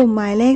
ลุ่มหมายเลข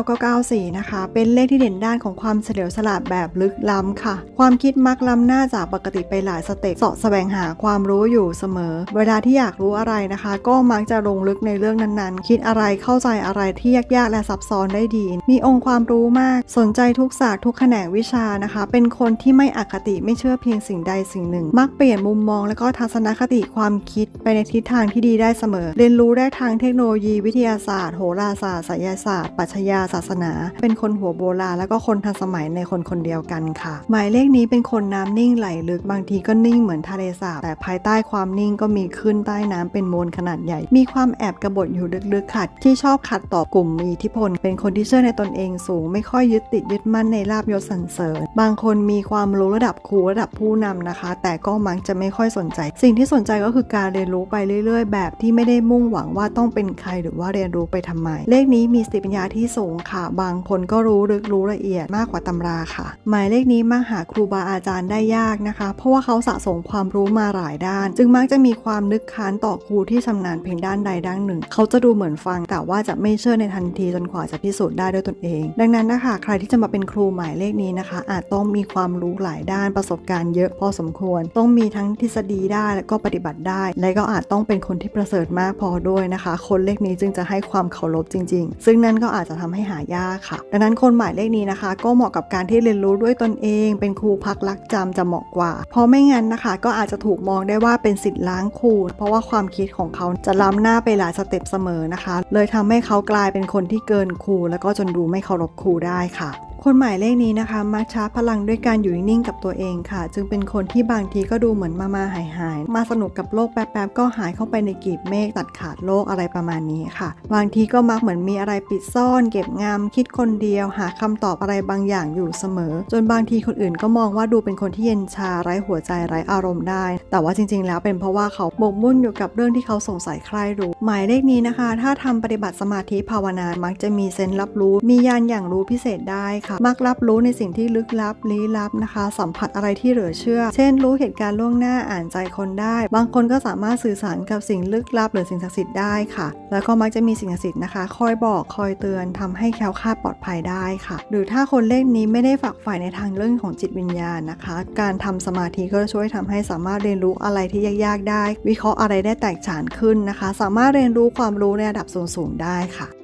499994 นะคะ เป็นเลขที่เด่นด้านของความเฉลียวฉลาดแบบลึกล้ำค่ะ ความคิดมักล้ำหน้าจากปกติไปหลายสเต็ปเสาะแสวงหาความรู้อยู่เสมอ เวลาที่อยากรู้อะไรนะคะ ก็มักจะลงลึกในเรื่องนั้นๆ คิดอะไรเข้าใจอะไรที่ยากๆ และซับซ้อนได้ดี มีองค์ความรู้มาก สนใจทุกศาสตร์ทุกแขนงวิชานะคะ เป็นคนที่ไม่อคติไม่เชื่อเพียงสิ่งใดสิ่งหนึ่ง มักเปลี่ยนมุมมองและก็ทัศนคติความคิดไปในทิศทางที่ดีได้เสมอ เรียนรู้ได้ทางเทคโนโลยีวิทยาศาสตร์โหราศาสตร์ไสยศาสตร์ปรัชญาศาสนา เป็นคนหัวโบราณแล้วก็คนทันสมัยในคนคนเดียวกันค่ะ หมายเลขนี้เป็นคนน้ำนิ่งไหลลึกบางทีก็นิ่งเหมือนทะเลสาบแต่ภายใต้ความนิ่งก็มีขึ้นใต้น้ำเป็นมวลขนาดใหญ่ มีความแอบกระบฏอยู่ลึกๆขัด ที่ชอบขัดต่อกลุ่มมีอิทธิพล เป็นคนที่เชื่อในตนเองสูง ไม่ค่อยยึดติดยึดมั่นในลาบยศสรรเสริญ บางคนมีความรู้ระดับครูระดับผู้นำนะคะ แต่ก็มักจะไม่ค่อยสนใจ สิ่งที่สนใจก็คือการเรียนรู้ไปเรื่อย ๆ แบบที่ไม่ได้มุ่งหวังว่าต้องเป็นใครหรือว่าเรียนรู้ไปทำไม เลขนี้มีสติปัญญาที่สูงค่ะ บางคนก็รู้ลึกรู้ละเอียดมากกว่าตำราค่ะ หมายเลขนี้มักหาครูบาอาจารย์ได้ยากนะคะ เพราะว่าเขาสะสมความรู้มาหลายด้าน จึงมักจะมีความนึกค้านต่อครูที่ชำนาญเพียงด้านใดด้านหนึ่ง เขาจะดูเหมือนฟัง แต่ว่าจะไม่เชื่อในทันทีจนกว่าจะพิสูจน์ได้ด้วยตนเอง ดังนั้นนะคะใครที่จะมาเป็นครูหมายเลขนี้นะคะ อาจต้องมีความรู้หลายด้านประสบการณ์เยอะพอสมควร ต้องมีทั้งทฤษฎีได้และก็ปฏิบัติได้ และก็อาจต้องเป็นคนที่ประเสริฐมากพอด้วยนะคะ คนเลขนี้จึงจะให้ความเคารพจริงๆ ซึ่งนั่นก็อาจจะทำให้หายากค่ะ ดังนั้นคนหมายเลขนี้นะคะ ก็เหมาะกับการที่เรียนรู้ด้วยตนเอง เป็นครูพักรักจำจะเหมาะกว่า เพราะไม่งั้นนะคะ ก็อาจจะถูกมองได้ว่าเป็นสิทธิ์ล้างครูเพราะว่าความคิดของเขาจะล้ำหน้าไปหลายสเต็ปเสมอนะคะ เลยทำให้เขากลายเป็นคนที่เกินครูแล้วก็จนดูไม่เคารพครูได้ค่ะ คนหมายเลขนี้นะคะมักชาร์จพลังด้วยการอยู่นิ่งๆกับตัวเองค่ะ จึงเป็นคนที่บางทีก็ดูเหมือนมามาหายหายมาสนุกกับโลกแป๊บๆก็หายเข้าไปในกีบเมฆตัดขาดโลกอะไรประมาณนี้ค่ะ บางทีก็มักเหมือนมีอะไรปิดซ่อน เก็บงำคิดคนเดียว หาคำตอบอะไรบางอย่างอยู่เสมอ จนบางทีคนอื่นก็มองว่าดูเป็นคนที่เย็นชาไร้หัวใจไร้อารมณ์ได้ แต่ว่าจริง ๆ แล้วเป็นเพราะว่าเขาหมกมุ่นอยู่กับเรื่องที่เขาสงสัยใครรู้หมายเลขนี้นะคะ ถ้าทำปฏิบัติสมาธิภาวนามักจะมีเซนส์รับรู้ มียานอย่างรู้พิเศษได้ค่ะ มักรับรู้ในสิ่งที่ลึกลับลี้ลับนะคะ สัมผัสอะไรที่เหลือเชื่อ เช่น รู้เหตุการณ์ล่วงหน้าอ่านใจคนได้ บางคนก็สามารถสื่อสารกับสิ่งลึกลับหรือสิ่งศักดิ์สิทธิ์ได้ค่ะ แล้วก็มักจะมีสิ่งศักดิ์สิทธิ์นะคะ คอยบอกคอยเตือนทำให้แคล้วคลาดปลอดภัยได้ค่ะ หรือถ้าคนเลขนี้ไม่ได้ฝักใฝ่ในทางเรื่องของจิตวิญญาณนะคะ การทำสมาธิก็จะช่วยทำให้สามารถเรียนรู้อะไรที่ยากๆได้ วิเคราะห์อะไรได้แตกฉานขึ้นนะคะ สามารถเรียนรู้ความรู้ในระดับสูงๆได้ค่ะ